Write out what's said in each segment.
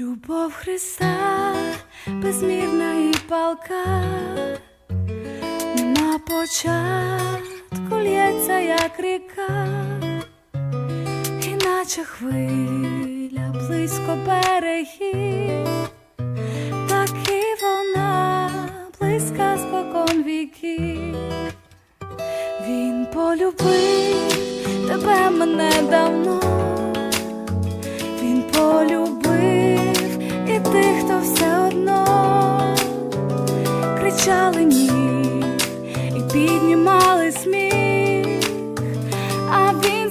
Любов Христа безмірна і палка, на початку лється, як ріка, іначе хвиля близько берегів, так і вона близька спокон віків. Він полюбив тебе мене. да. I've been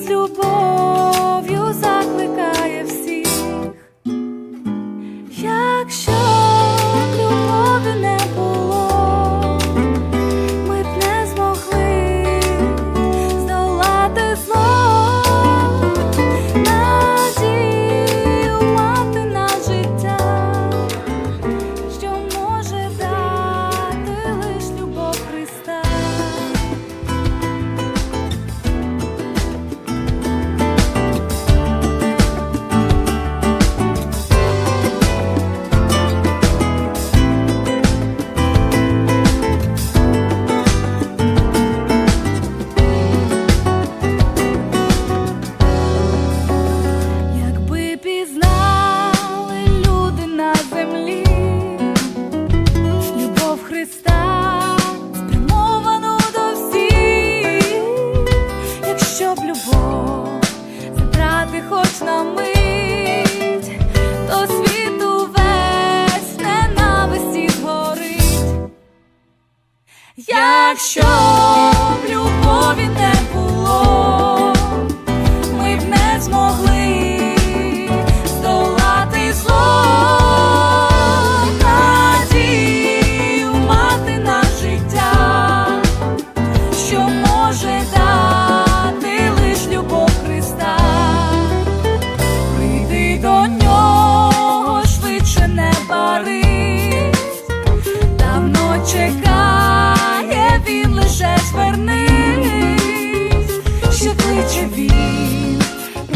Show.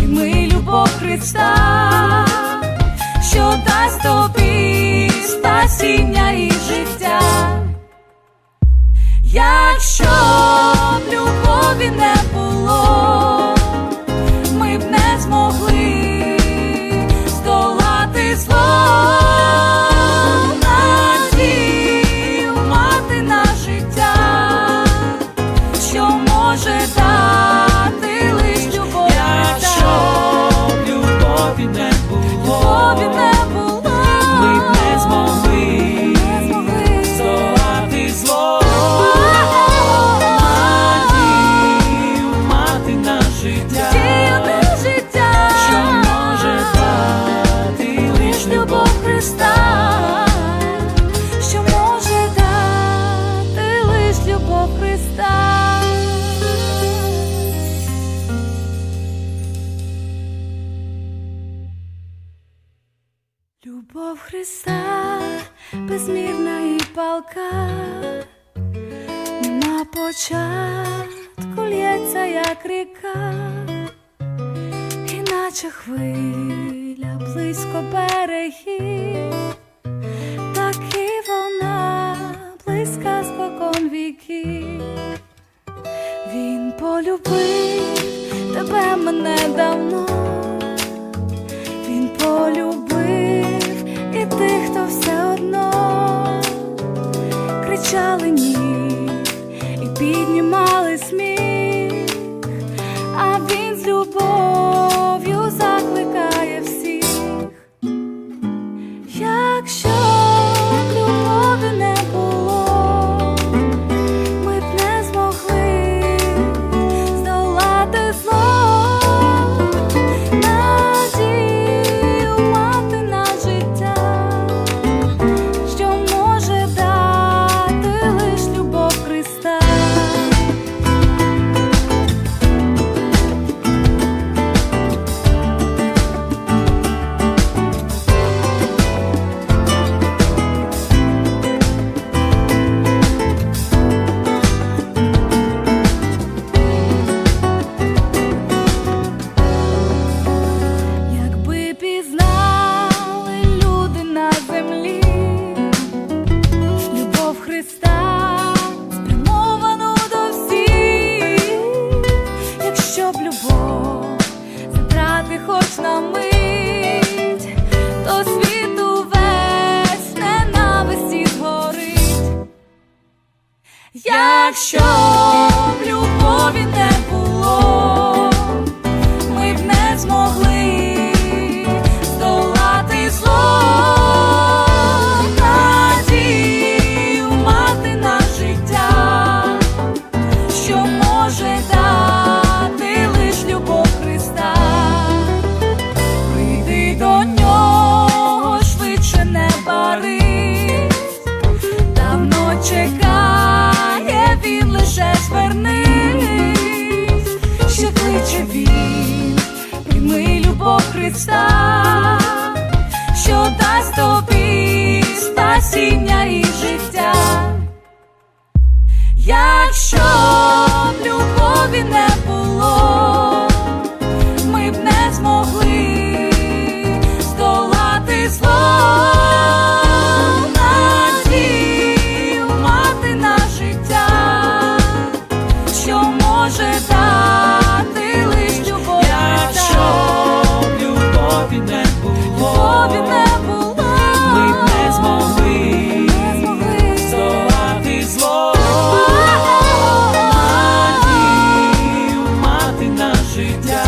прийми любов Христа, що дасть тобі спасіння і життя, якщо б любові не було, ми б не змогли здолати зло. Може так Христа. Любов Христа безмірна і палка, на початку лється, як ріка, іначе хвиля близько берегів. Недавно він полюбив і тих, хто все одно кричали. якщо б любові не було, ми б не змогли здолати зло на життя, що може дати лиш любов Христа, прийди до нього швидше не пари. наче він, прийми любов Христа, що дасть тобі спасіння і життя, якщо в любові не. Street down.